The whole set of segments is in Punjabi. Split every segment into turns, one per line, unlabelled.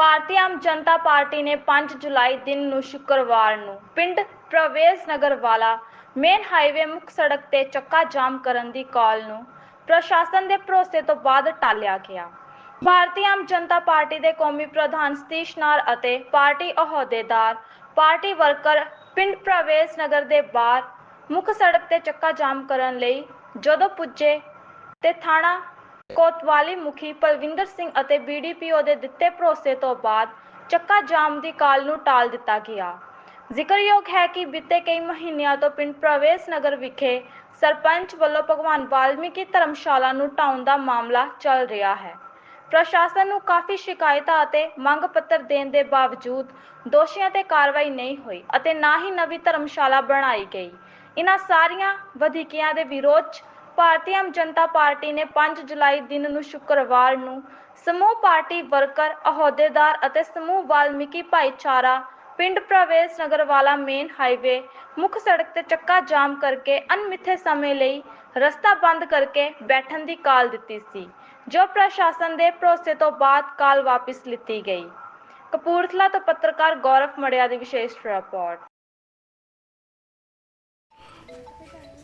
ਭਾਰਤੀ ਆਮ ਜਨਤਾ ਪਾਰਟੀ ਨੇ 5 ਜੁਲਾਈ ਦਿਨ ਨੂੰ ਸ਼ੁੱਕਰਵਾਰ ਨੂੰ ਪਿੰਡ ਪ੍ਰਵੇਸ਼ ਨਗਰ ਵਾਲਾ ਮੇਨ ਹਾਈਵੇ ਮੁੱਖ ਸੜਕ ਤੇ ਚੱਕਾ ਜਾਮ ਕਰਨ ਦੀ ਕਾਲ ਨੂੰ ਪ੍ਰਸ਼ਾਸਨ ਦੇ ਭਰੋਸੇ ਤੋਂ ਬਾਅਦ ਟਾਲਿਆ ਗਿਆ। ਭਾਰਤੀ ਆਮ ਜਨਤਾ ਪਾਰਟੀ ਦੇ ਕੌਮੀ ਪ੍ਰਧਾਨ ਸਤੀਸ਼ ਨਾਰ ਅਤੇ ਪਾਰਟੀ ਅਹੁਦੇਦਾਰ, ਪਾਰਟੀ ਵਰਕਰ ਪਿੰਡ ਪ੍ਰਵੇਸ਼ ਨਗਰ ਦੇ ਬਾਹਰ ਮੁੱਖ ਸੜਕ ਤੇ ਚੱਕਾ ਜਾਮ ਕਰਨ ਲਈ ਜਦੋਂ ਪੁੱਜੇ ਤੇ ਥਾਣਾ ਕੋਤਵਾਲੀ ਮੁਖੀ ਪਲਵਿੰਦਰ ਸਿੰਘ ਅਤੇ ਬੀਡੀਪੀਓ ਦੇ ਦਿੱਤੇ ਭਰੋਸੇ ਤੋਂ ਬਾਅਦ ਚੱਕਾ ਜਾਮ ਦੀ ਕਾਲ ਨੂੰ ਟਾਲ ਦਿੱਤਾ ਗਿਆ। ਜ਼ਿਕਰਯੋਗ ਹੈ ਕਿ ਬੀਤੇ ਕਈ ਮਹੀਨਿਆਂ ਤੋਂ ਪਿੰਡ ਪ੍ਰਵੇਸ਼ ਨਗਰ ਵਿਖੇ ਸਰਪੰਚ ਵੱਲੋਂ ਭਗਵਾਨ ਵਾਲਮੀਕੀ ਧਰਮਸ਼ਾਲਾ ਨੂੰ ਢਾਉਣ ਦਾ ਮਾਮਲਾ ਚੱਲ ਰਿਹਾ ਹੈ। ਪ੍ਰਸ਼ਾਸਨ ਨੂੰ ਕਾਫੀ ਸ਼ਿਕਾਇਤਾਂ ਅਤੇ ਮੰਗ ਪੱਤਰ ਦੇਣ ਦੇ ਬਾਵਜੂਦ ਦੋਸ਼ੀਆਂ ਤੇ ਕਾਰਵਾਈ ਨਹੀਂ ਹੋਈ ਅਤੇ ਨਾ ਹੀ ਨਵੀਂ ਧਰਮਸ਼ਾਲਾ ਬਣਾਈ ਗਈ। ਇਹਨਾਂ ਸਾਰੀਆਂ ਵਧੀਕੀਆਂ ਦੇ ਵਿਰੋਧ 'ਚ ਭਾਰਤੀ ਆਮ ਜਨਤਾ ਪਾਰਟੀ ਨੇ 5 ਜੁਲਾਈ ਦਿਨ ਨੂੰ ਸ਼ੁੱਕਰਵਾਰ ਨੂੰ ਸਮੂਹ ਪਾਰਟੀ ਵਰਕਰ, ਅਹੁਦੇਦਾਰ ਅਤੇ ਸਮੂਹ ਵਾਲਮੀਕੀ ਭਾਈਚਾਰਾ ਪਿੰਡ ਪ੍ਰਵੇਸ਼ ਨਗਰ ਵਾਲਾ ਮੇਨ ਹਾਈਵੇ ਮੁੱਖ ਸੜਕ ਤੇ ਚੱਕਾ ਜਾਮ ਕਰਕੇ ਅਣਮਿੱਥੇ ਸਮੇਂ ਲਈ ਰਸਤਾ ਬੰਦ ਕਰਕੇ ਬੈਠਣ ਦੀ ਕਾਲ ਦਿੱਤੀ ਸੀ, ਜੋ ਪ੍ਰਸ਼ਾਸਨ ਦੇ ਭਰੋਸੇ ਤੋਂ ਬਾਅਦ ਕਾਲ ਵਾਪਸ ਲਿੱਤੀ ਗਈ। ਕਪੂਰਥਲਾ ਤੋਂ ਪੱਤਰਕਾਰ ਗੌਰਵ ਮੜਿਆ ਦੀ ਵਿਸ਼ੇਸ਼ ਰਿਪੋਰਟ।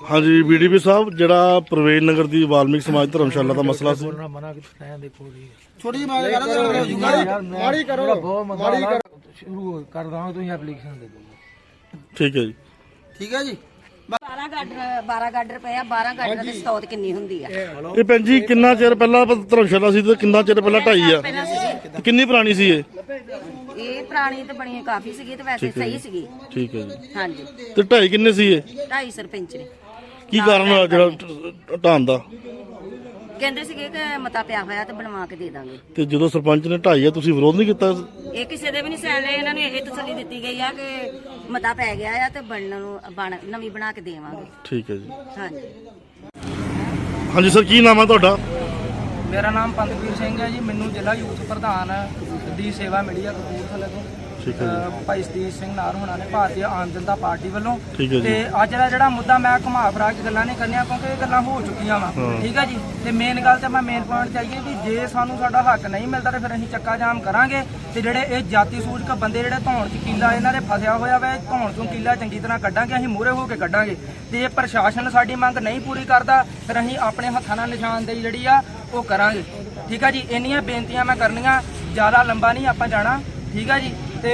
ਹਾਂਜੀ ਬੀਡੀਪੀ ਸਾਹਿਬ ਜਿਹੜਾ ਪ੍ਰਵੇਸ਼ ਨਗਰ ਦੀ ਵਾਲਮੀਕ ਸਮਾਜ ਧਰਮਸ਼ਾਲਾ ਦਾ ਮਸਲਾ ਸੀ।
ਬੋਲਣਾ ਮਨਾ ਕੀਤਾ ਹੈ ਦੇਖੋ ਜੀ
ਛੋਟੀ ਜਿਹੀ ਮਾੜੀ ਕਰੋ ਤੇ ਹੋ ਜੂਗਾ ਮਾੜੀ ਕਰੋ
ਬਹੁਤ
ਮਾੜੀ
ਮਸਲਾ
ਕਰੋ
ਸ਼ੁਰੂ ਕਰ ਦਾਂਗੇ ਤੁਸੀਂ ਐਪਲੀਕੇਸ਼ਨ ਦੇ ਦਿਓ।
ਠੀਕ ਹੈ ਜੀ।
ਠੀਕ ਹੈ ਜੀ?
12 ਗਾਡਰ 12 ਗਾਡਰ ਪਏ ਆ 12 ਗਾਡਰ ਦੀ ਸਤੌਤ ਕਿੰਨੀ ਹੁੰਦੀ ਆ?
ਇਹ ਭੈਣ ਜੀ ਕਿੰਨਾ ਚਿਰ ਪਹਿਲਾਂ ਧਰਮਸ਼ਾਲਾ ਸੀ ਤੇ ਕਿੰਨਾ ਚਿਰ ਪਹਿਲਾਂ ਢਾਈ ਆ? ਕਿੰਨੀ ਪੁਰਾਣੀ ਸੀ ਇਹ?
ਇਹ ਪੁਰਾਣੀ ਤੇ ਬਣੀ ਕਾਫੀ ਸੀਗੀ ਤੇ ਵੈਸੇ ਸਹੀ ਸੀਗੀ।
ਠੀਕ ਹੈ ਜੀ।
ਹਾਂਜੀ।
ਤੇ ਢਾਈ ਕਿੰਨੇ ਸੀ ਇਹ?
ਢਾਈ ਸਰਪੰਚ ਨੇ।
ਕੀ ਕਾਰਨ ਹੋਇਆ ਜਿਹੜਾ ਢਾਣ ਦਾ?
ਕਹਿੰਦੇ ਸੀਗੇ ਕਿ ਮਤਾ ਪਿਆ ਹੋਇਆ ਤੇ ਬਣਵਾ ਕੇ ਦੇ ਦਾਂਗੇ।
ਤੇ ਜਦੋਂ ਸਰਪੰਚ ਨੇ ਢਾਈ ਆ ਤੁਸੀਂ ਵਿਰੋਧ ਨਹੀਂ ਕੀਤਾ?
ਇਹ ਕਿਸੇ ਦੇ ਵੀ ਨਹੀਂ ਸੈਨ ਲਏ ਇਹਨਾਂ ਨੂੰ ਇਹ ਤਸੱਲੀ ਦਿੱਤੀ ਗਈ ਆ ਕਿ ਮਤਾ ਪੈ ਗਿਆ ਆ ਤੇ ਬਣਨ ਨੂੰ ਬਣ ਨਵੀਂ ਬਣਾ ਕੇ ਦੇਵਾਂਗੇ।
ਠੀਕ ਹੈ ਜੀ।
ਹਾਂਜੀ।
ਹਾਂਜੀ ਸਰ ਕੀ ਨਾਮ ਹੈ ਤੁਹਾਡਾ?
ਮੇਰਾ ਨਾਮ ਪੰਦਵੀਰ ਸਿੰਘ ਹੈ ਜੀ ਮੈਨੂੰ ਜ਼ਿਲ੍ਹਾ ਯੂਥ ਪ੍ਰਧਾਨ ਦੀ ਸੇਵਾ ਮਿਲੀ ਹੈ ਕਪੂਰਥਲੇ ਤੋਂ।
ਠੀਕ ਹੈ ਜੀ।
ਅਹ ਭਾਈ ਸਤੀਸ਼ ਸਿੰਘ ਨਾਰ ਹੋਣਾ ਨੇ ਭਾਰਤੀ ਆਮ ਜਨਤਾ ਪਾਰਟੀ ਵੱਲੋਂ।
ਠੀਕ ਹੈ ਜੀ।
ਤੇ ਅੱਜ ਦਾ ਜਿਹੜਾ ਮੁੱਦਾ ਮੈਂ ਘੁਮਾ ਫਰਾ ਕੇ ਗੱਲਾਂ ਨਹੀਂ ਕਰਨੀਆਂ ਕਿਉਂਕਿ ਇਹ ਗੱਲਾਂ ਹੋ ਚੁੱਕੀਆਂ ਵਾ।
ਹਾਂ।
ਠੀਕ ਹੈ ਜੀ। ਤੇ ਮੇਨ ਗੱਲ ਤੇ ਮੈਂ ਮੇਨ ਪੁਆਇੰਟ ਚਾਹੀਏ ਵੀ ਜੇ ਸਾਨੂੰ ਸਾਡਾ ਹੱਕ ਨਹੀਂ ਮਿਲਦਾ ਤੇ ਫਿਰ ਅਸੀਂ ਚੱਕਾ ਜਾਮ ਕਰਾਂਗੇ। ਤੇ ਜਿਹੜੇ ਇਹ ਜਾਤੀ ਸੂਚਕ ਬੰਦੇ ਜਿਹੜੇ ਧੌਣ ਚ ਕੀਲਾ ਇਹਨਾਂ ਦੇ ਫਸਿਆ ਹੋਇਆ ਵਾ ਇਹ ਧੌਣ ਚੋਂ ਕੀਲਾ ਚੰਗੀ ਤਰ੍ਹਾਂ ਕੱਢਾਂਗੇ ਅਸੀਂ ਮੂਹਰੇ ਹੋ ਕੇ ਕੱਢਾਂਗੇ। ਤੇ ਜੇ ਪ੍ਰਸ਼ਾਸਨ ਸਾਡੀ ਮੰਗ ਨਹੀਂ ਪੂਰੀ ਕਰਦਾ ਫਿਰ ਅਸੀਂ ਆਪਣੇ ਹੱਥਾਂ ਨਾਲ ਨਿਸ਼ਾਨਦੇਹੀ ਜਿਹੜੀ ਆ ਉਹ ਕਰਾਂਗੇ। ਠੀਕ ਆ ਜੀ। ਇੰਨੀਆਂ ਬੇਨਤੀਆਂ ਮੈਂ ਕਰਨੀਆਂ। ਜ਼ਿਆਦਾ ਲੰਬਾ ਨਹੀਂ ਆਪਾਂ ਜਾਣਾ ਠੀਕ ਆ ਜੀ? ਤੇ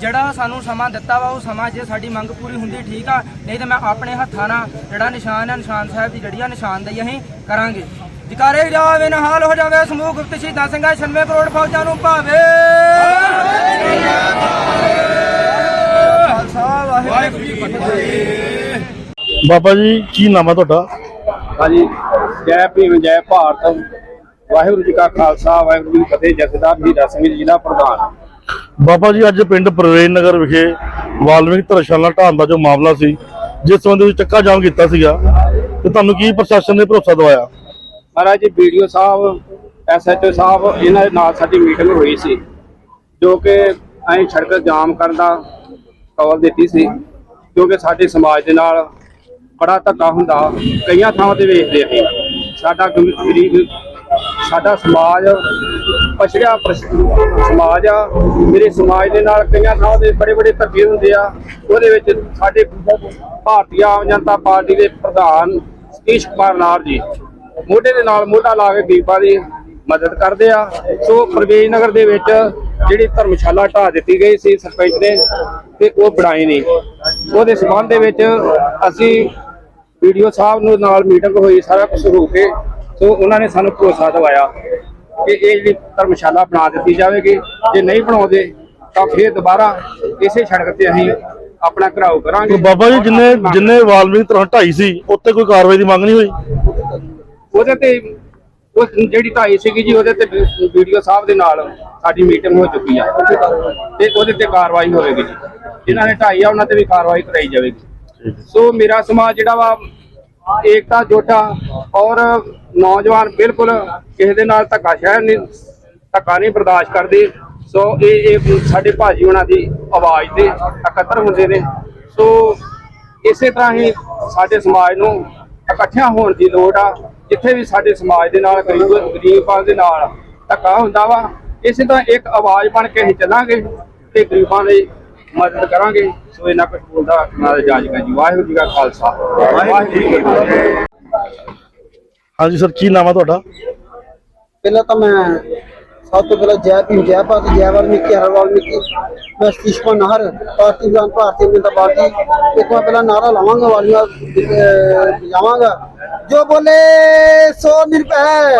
ਜਿਹੜਾ ਸਾਨੂੰ ਸਮਾਂ ਦਿੱਤਾ ਵਾ ਉਹ ਸਮਾਂ ਜੇ ਸਾਡੀ ਮੰਗ ਪੂਰੀ ਹੁੰਦੀ ਠੀਕ ਆ? ਨਹੀਂ ਤੇ ਮੈਂ ਆਪਣੇ ਹੱਥਾਂ ਨਾਲ ਜਿਹੜਾ ਨਿਸ਼ਾਨ ਹੈ ਨਿਸ਼ਾਨ ਸਾਹਿਬ ਦੀ ਜਿਹੜੀ ਆ ਨਿਸ਼ਾਨਦੇਹੀ ਅਸੀਂ ਕਰਾਂਗੇ। ਜਕਾਰੇ ਜਾਵੇ ਨਹਾਲ ਹੋ ਜਾਵੇ ਸਮੂਹ ਗੁਪਤ ਸ਼ਹੀਦਾਂ ਸਿੰਘਾਂ 96 ਕਰੋੜ ਫੌਜਾਂ ਨੂੰ ਭਾਵੇ।
ਬਾਬਾ ਜੀ ਕੀ ਨਾਮ ਹੈ ਤੁਹਾਡਾ?
ਹਾਂਜੀ ਜੈ ਭੀਮ ਜੈ ਭਾਰਤ। ਵਾਹਿਗੁਰੂ ਜੀ ਕਾ ਖਾਲਸਾ ਵਾਹਿਗੁਰੂ ਜੀ ਕੀ ਫਤਿਹ ਜਥੇਦਾਰ ਜੀ ਜੀ ਜ਼ਿਲ੍ਹਾ ਪ੍ਰਧਾਨ।
ਬਾਬਾ ਜੀ ਅੱਜ ਪਿੰਡ ਪ੍ਰਵੇਸ਼ ਨਗਰ ਵਿਖੇ ਵਾਲਮੀਕ ਧਰਮਸ਼ਾਲਾ ਢਾਣ ਦਾ ਜੋ ਮਾਮਲਾ ਸੀ ਜਿਸ ਸੰਬੰਧੀ ਤੁਸੀਂ ਚੱਕਾ ਜਾਮ ਕੀਤਾ ਸੀਗਾ ਤੇ ਤੁਹਾਨੂੰ ਕੀ ਪ੍ਰਸ਼ਾਸਨ ਨੇ ਭਰੋਸਾ ਦਵਾਇਆ?
ਮਹਾਰਾਜ ਜੀ ਵੀਡੀਓ ਸਾਹਿਬ ਐਸਐਚਓ ਸਾਹਿਬ ਇਹਨਾਂ ਦੇ ਨਾਲ ਸਾਡੀ ਮੀਟਿੰਗ ਹੋਈ ਸੀ ਜੋ ਕਿ ਅਸੀਂ ਸੜਕ ਜਾਮ ਕਰਨ ਦਾ ਕਵਲ ਦਿੱਤੀ ਸੀ ਕਿਉਂਕਿ ਸਾਡੇ ਸਮਾਜ ਦੇ ਨਾਲ ਬੜਾ ਧੱਕਾ ਹੁੰਦਾ ਕਈਆਂ ਥਾਵਾਂ ਤੇ ਵੇਖਦੇ ਅਸੀਂ ਸਾਡਾ ਗਰੀਬ ਸਾਡਾ ਸਮਾਜ ਪਛੜਿਆ ਸਮਾਜ ਆ। ਮੇਰੇ ਸਮਾਜ ਦੇ ਨਾਲ ਕਈਆਂ ਥਾਂ ਦੇ ਬੜੇ ਬੜੇ ਧੱਕੇ ਹੁੰਦੇ ਆ। ਉਹਦੇ ਵਿੱਚ ਸਾਡੇ ਭਾਰਤੀ ਆਮ ਜਨਤਾ ਪਾਰਟੀ ਦੇ ਪ੍ਰਧਾਨ ਸਤੀਸ਼ ਕੁਮਾਰ ਨਾਰ ਜੀ, ਮੋਢੇ ਦੇ ਨਾਲ ਮੋਢਾ ਲਾ ਕੇ ਗਰੀਬਾਂ ਦੀ ਮਦਦ ਕਰਦੇ ਆ। ਸੋ ਪ੍ਰਵੇਸ਼ ਨਗਰ ਦੇ ਵਿੱਚ ਜਿਹੜੀ ਧਰਮਸ਼ਾਲਾ ਢਾਹ ਦਿੱਤੀ ਗਈ ਸੀ ਸਰਪੰਚ ਨੇ, ਤੇ ਉਹ ਬਣਾਈ ਨਹੀਂ। ਉਹਦੇ ਸਬੰਧ ਦੇ ਵਿੱਚ ਅਸੀਂ ਵੀਡੀਓ ਸਾਹਿਬ ਨੂੰ ਨਾਲ ਮੀਟਿੰਗ ਹੋਈ, ਸਾਰਾ ਕੁਝ ਹੋ ਕੇ ਸੋ ਉਹਨਾਂ ਨੇ ਸਾਨੂੰ ਭਰੋਸਾ ਦਿਵਾਇਆ ਕਿ ਇਹ ਜਿਹੜੀ ਧਰਮਸ਼ਾਲਾ ਬਣਾ ਦਿੱਤੀ ਜਾਵੇਗੀ। ਜੇ ਨਹੀਂ ਬਣਾਉਂਦੇ ਤਾਂ ਫਿਰ ਦੁਬਾਰਾ ਇਸੇ ਸੜਕ ਤੇ ਅਸੀਂ ਆਪਣਾ ਘਰਾਓ ਕਰਾਂਗੇ।
ਬਾਬਾ ਜੀ ਜਿੰਨੇ ਜਿੰਨੇ ਵਾਲਮੀਕ ਤਰ੍ਹਾਂ ਢਾਈ ਸੀ ਉੱਤੇ ਕੋਈ ਕਾਰਵਾਈ ਦੀ ਮੰਗ ਨਹੀਂ ਹੋਈ?
ਉਹਦੇ ਤੇ ਉਹ ਜਿਹੜੀ ਢਾਈ ਸੀਗੀ ਜੀ ਉਹਦੇ ਤੇ ਵੀਡੀਓ ਸਾਹਿਬ ਦੇ ਨਾਲ ਸਾਡੀ ਮੀਟਿੰਗ ਹੋ ਚੁੱਕੀ ਆ। ਤੇ ਉਹਦੇ ਤੇ ਕਾਰਵਾਈ ਹੋਵੇਗੀ ਜੀ। ਜਿਨ੍ਹਾਂ ਨੇ ਢਾਈ ਆ ਉਹਨਾਂ ਤੇ ਵੀ ਕਾਰਵਾਈ ਕਰਾਈ ਜਾਵੇਗੀ। ਸੋ ਮੇਰਾ ਸਮਾਜ ਜਿਹੜਾ ਵਾ ਏਕਤਾ ਜੋਟਾ ਔਰ ਨੌਜਵਾਨ ਬਿਲਕੁਲ ਕਿਸੇ ਦੇ ਨਾਲ ਧੱਕਾ ਸ਼ਹਿਰ ਨਹੀਂ, ਧੱਕਾ ਨਹੀਂ ਬਰਦਾਸ਼ਤ ਕਰਦੇ। ਸੋ ਇਹ ਇਹ ਸਾਡੇ ਭਾਜੀ ਉਹਨਾਂ ਦੀ ਆਵਾਜ਼ ਤੇ ਇਕੱਤਰ ਹੁੰਦੇ ਨੇ। ਸੋ ਇਸੇ ਤਰ੍ਹਾਂ ਹੀ ਸਾਡੇ ਸਮਾਜ ਨੂੰ ਇਕੱਠਿਆਂ ਹੋਣ ਦੀ ਲੋੜ ਆ। ਜਿੱਥੇ ਵੀ ਸਾਡੇ ਸਮਾਜ ਦੇ ਨਾਲ, ਗਰੀਬ, ਗਰੀਬਾਂ ਦੇ ਨਾਲ ਧੱਕਾ ਹੁੰਦਾ ਵਾ, ਇਸੇ ਤਰ੍ਹਾਂ ਇੱਕ ਆਵਾਜ਼ ਬਣ ਕੇ ਅਸੀਂ ਚੱਲਾਂਗੇ ਤੇ ਗਰੀਬਾਂ ਲਈ ਮਦਦ ਕਰਾਂਗੇ ਸੋ ਇਹਨਾਂ ਕੁਝ ਬੋਲਦਾ ਨਾਲ ਇਜਾਜ਼ਤ ਜੀ। ਵਾਹਿਗੁਰੂ ਜੀ ਕਾ ਖਾਲਸਾ। ਵਾਹਿਗੁਰੂ ਜੀ ਕੀ ਫਤਿਹ।
ਹਾਂਜੀ ਸਰ ਕੀ ਨਾਮ ਆ ਤੁਹਾਡਾ?
ਪਹਿਲਾਂ ਤਾਂ ਮੈਂ ਸਭ ਤੋਂ ਪਹਿਲਾਂ ਜੈ ਭੀਮ ਜੈ ਭਾਰਤ ਜੈ ਵਾਲਮੀਕੀ ਹਰ ਵਾਲਮੀਕੀ ਮੈਂ ਸਤੀਸ਼ ਕੁਮਾਰ ਨਾਹਰ ਪਾਰਟੀ ਪ੍ਰਧਾਨ ਭਾਰਤੀ ਜਨਤਾ ਪਾਰਟੀ ਇੱਕ ਵਾਰ ਪਹਿਲਾਂ ਨਾਰਾ ਲਾਵਾਂਗਾ ਵਾਲੀਆਂ ਜਾਵਾਂਗਾ ਜੋ ਬੋਲੇ ਸੋ ਨਿਰਭੈ।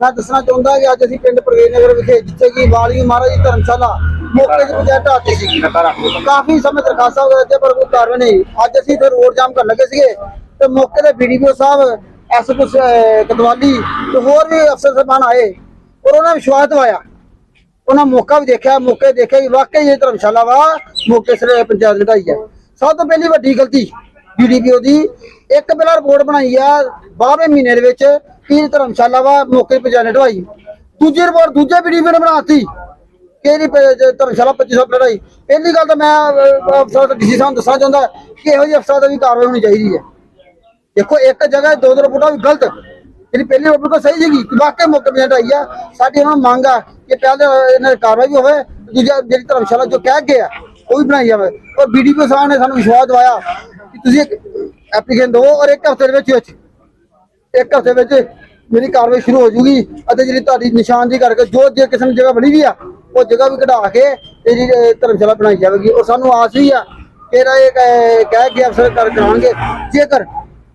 ਮੈਂ ਦੱਸਣਾ ਚਾਹੁੰਦਾ ਕਿ ਅੱਜ ਅਸੀਂ ਪਿੰਡ ਪ੍ਰਵੇਸ਼ ਨਗਰ ਵਿਖੇ ਜਿੱਥੇ ਕਿ ਵਾਲੀ ਮਹਾਰਾਜ ਦੀ ਧਰਮਸ਼ਾਲਾ ਮੌਕੇ ਤੇ ਬਜਾਏ ਢਾਤੀ ਸੀ ਕਾਫੀ ਸਮੇਂ ਦਰਖਾਸਤਾਂ ਹੋ ਗਏ ਪਰ ਕੋਈ ਕਾਰਵਾਈ ਨਹੀਂ। ਅੱਜ ਅਸੀਂ ਇੱਥੇ ਰੋਡ ਜਾਮ ਕਰਨ ਲੱਗੇ ਸੀਗੇ ਤੇ ਮੌਕੇ ਤੇ ਬੀਡੀਪੀਓ ਸਾਹਿਬ ਐਸਪੀ ਕਦਵਾਲੀ ਤੇ ਹੋਰ ਵੀ ਅਫਸਰ ਸਾਹਿਬਾਨ ਆਏ ਔਰ ਉਹਨਾਂ ਨੇ ਵਿਸ਼ਵਾਸ ਦਿਵਾਇਆ ਉਹਨਾਂ ਮੌਕਾ ਵੀ ਦੇਖਿਆ, ਮੌਕੇ ਦੇਖਿਆ ਕਿ ਵਾਕਈ ਇਹ ਧਰਮਸ਼ਾਲਾ ਵਾ, ਮੌਕੇ ਸਿਰ ਪੰਚਾਇਤ ਲਟਾਈ ਹੈ ਸਭ ਤੋਂ ਪਹਿਲੀ ਵੱਡੀ ਗਲਤੀ ਬੀਡੀਪੀਓ ਦੀ, ਇੱਕ ਬਿਲਾ ਰਿਪੋਰਟ ਬਣਾਈ ਆ 12ਵੇਂ ਮਹੀਨੇ ਦੇ ਵਿੱਚ ਕਿ ਧਰਮਸ਼ਾਲਾ ਵਾ ਮੌਕੇ ਤੇ ਪੰਚਾਇਤ ਨੇ ਢਾਈ ਦੂਜੀ ਰਿਪੋਰਟ ਦੂਜੇ ਬੀਡੀਪੀਓ ਨੇ ਬਣਾਤੀ। ਕਿ ਇਹਦੀ ਧਰਮਸ਼ਾਲਾ 2500 ਲੜਾਈ ਪਹਿਲੀ ਗੱਲ ਤਾਂ ਮੈਂ ਅਹ, ਅਫਸਰ ਡੀਸੀ ਸਾਹਿਬ ਦੱਸਣਾ ਚਾਹੁੰਦਾ ਕਿ ਇਹੋ ਜਿਹੇ ਅਫਸਰਾਂ ਦੀ ਵੀ ਕਾਰਵਾਈ ਹੋਣੀ ਚਾਹੀਦੀ ਹੈ। ਦੇਖੋ ਇੱਕ ਜਗ੍ਹਾ ਦੋ ਦੋ ਰਿਪੋਰਟਾਂ ਵੀ ਗਲਤ। ਜਿਹੜੀ ਪਹਿਲੀ ਰਿਪੋਰਟ ਬਿਲਕੁਲ ਸਹੀ ਸੀਗੀ ਕਿ ਵਾਕਈ ਮੌਕੇ ਤੇ ਆਈ ਆ। ਸਾਡੀ ਉਹਨਾਂ ਮੰਗ ਆ ਕਿ ਪਹਿਲੇ ਇਹਨਾਂ ਦੀ ਕਾਰਵਾਈ ਵੀ ਹੋਵੇ ਦੂਜਾ ਜਿਹੜੀ ਧਰਮਸ਼ਾਲਾ ਜੋ ਕਹਿ ਗਏ ਆ ਉਹ ਵੀ ਬਣਾਈ ਜਾਵੇ। ਔਰ ਬੀਡੀਪੀ ਸਾਹਿਬ ਨੇ ਸਾਨੂੰ ਵਿਸ਼ਵਾਸ ਦਵਾਇਆ ਕਿ ਤੁਸੀਂ ਇੱਕ ਐਪਲੀਕੇਸ਼ਨ ਦਿਓ ਔਰ ਇੱਕ ਹਫ਼ਤੇ ਦੇ ਵਿੱਚ ਵਿੱਚ ਇੱਕ ਹਫ਼ਤੇ ਵਿੱਚ ਮੇਰੀ ਕਾਰਵਾਈ ਸ਼ੁਰੂ ਹੋ ਜੂਗੀ ਅਤੇ ਜਿਹੜੀ ਤੁਹਾਡੀ ਨਿਸ਼ਾਨਦੀ ਕਰਕੇ ਜੋ ਜੇ ਕਿਸੇ ਨੂੰ ਜਗ੍ਹਾ ਬਣੀ ਵੀ ਆ, ਉਹ ਜਗ੍ਹਾ ਵੀ ਕਢਾ ਕੇ ਤੇ ਜਿਹੜੀ ਧਰਮਸ਼ਾਲਾ ਬਣਾਈ ਜਾਵੇਗੀ। ਔਰ ਸਾਨੂੰ ਆਸ ਵੀ ਆ ਕਿ ਇਹਦਾ ਇਹ ਕਹਿ ਕੇ ਅਫਸਰ ਕਰ ਕਰਾਉਣਗੇ। ਜੇਕਰ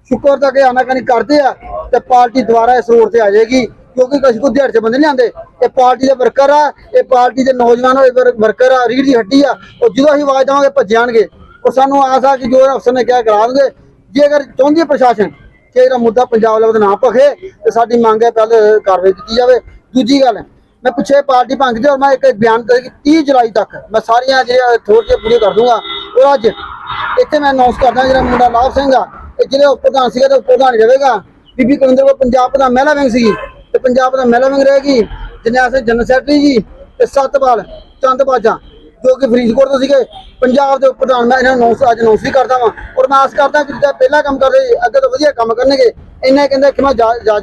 ਸ਼ੁਕਰ ਤੱਕ ਇਹ ਆਨਾਕਾਨੀ ਕਰਦੇ ਆ, ਤੇ ਪਾਰਟੀ ਦੁਬਾਰਾ ਇਸ ਰੋਡ ਤੇ ਆ ਜਾਏਗੀ, ਕਿਉਂਕਿ ਕਿਸੇ ਕੋ ਦਿਹਾੜੇ ਚ ਬੰਦੇ ਨਹੀਂ ਆਉਂਦੇ। ਇਹ ਪਾਰਟੀ ਦੇ ਵਰਕਰ ਆ, ਇਹ ਪਾਰਟੀ ਦੇ ਨੌਜਵਾਨ ਵਰਕਰ ਆ ਰੀੜ ਦੀ ਹੱਡੀ ਆ, ਉਹ ਜਦੋਂ ਅਸੀਂ ਆਵਾਜ਼ ਦੇਵਾਂਗੇ, ਭੱਜ ਜਾਣਗੇ। ਉਹ ਸਾਨੂੰ ਆਸ ਆ ਕਿ ਜੋ ਅਫਸਰ ਨੇ ਕਿਹਾ ਕਰਾ ਦੇਣਗੇ ਜੇਕਰ ਚਾਹੁੰਦੀ ਹੈ ਪ੍ਰਸ਼ਾਸਨ ਕਿ ਇਹਦਾ ਮੁੱਦਾ ਪੰਜਾਬ ਲੈਵਲ ਤੇ ਨਾ ਭਖੇ ਤੇ ਸਾਡੀ ਮੰਗ ਹੈ ਪਹਿਲੇ ਕਾਰਵਾਈ ਕੀਤੀ ਜਾਵੇ। ਦੂਜੀ ਗੱਲ, ਮੈਂ ਪਿੱਛੇ ਪਾਰਟੀ ਭੰਗ ਤੇ ਔਰ ਮੈਂ ਇੱਕ ਬਿਆਨ ਕਰ ਕਿ 30 ਜੁਲਾਈ ਤੱਕ ਮੈਂ ਸਾਰੀਆਂ ਜਿਹੜੇ ਥੋੜ੍ਹੇ ਪੂਰੇ ਕਰ ਦੂੰਗਾ। ਔਰ ਅੱਜ ਇੱਥੇ ਮੈਂ ਅਨਾਉਂਸ ਕਰਦਾ ਜਿਹੜਾ ਮੁੰਡਾ ਲਾਭ ਸਿੰਘ ਆ, ਇਹ ਜਿਹੜੇ ਉਪ ਪ੍ਰਧਾਨ ਸੀਗਾ ਤੇ ਉਪ ਪ੍ਰਧਾਨ ਰਹੇਗਾ। ਬੀਬੀ ਕੁਲਿੰਦਰ ਕੋਲ ਪੰਜਾਬ ਪ੍ਰਧਾਨ ਮਹਿਲਾ ਵਿੰਗ ਸੀਗੀ ਤੇ ਪੰਜਾਬ ਦਾ ਮਹਿਲਾ ਵਿੰਗ ਰਹੇਗੀ। ਜਨਰਲ ਜਨਰਲ ਸੈਕਟਰੀ ਜੀ ਤੇ ਸਤਪਾਲ ਚੰਦ ਬਾਜਾ ਜੋ ਕਿ ਫਰੀਦਕੋਟ ਤੋਂ ਸੀਗੇ ਪੰਜਾਬ ਦੇ ਪ੍ਰਧਾਨ ਮੈਂ ਇਹਨਾਂ ਨੂੰ announce- ਅੱਜ ਅਨਾਉਂਸ ਵੀ ਕਰਦਾ ਵਾਂ। ਔਰ ਮੈਂ ਆਸ ਕਰਦਾ ਕਿ ਜਿੱਦਾਂ ਪਹਿਲਾਂ ਕੰਮ ਕਰਦੇ ਸੀ, ਅੱਗੇ ਤੋਂ ਵਧੀਆ ਕੰਮ ਕਰਨਗੇ ਇੰਨਾ ਕਹਿੰਦਾ ਕਿ ਮੈਂ ਜਾ ਜਾ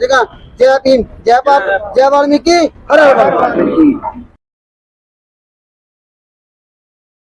ਜੈ ਭੀਮ ਜੈ ਭਾਰਤ ਜੈ ਵਾਲਮੀਕੀ ਹਰੇ ਵਾਲਮੀਕੀ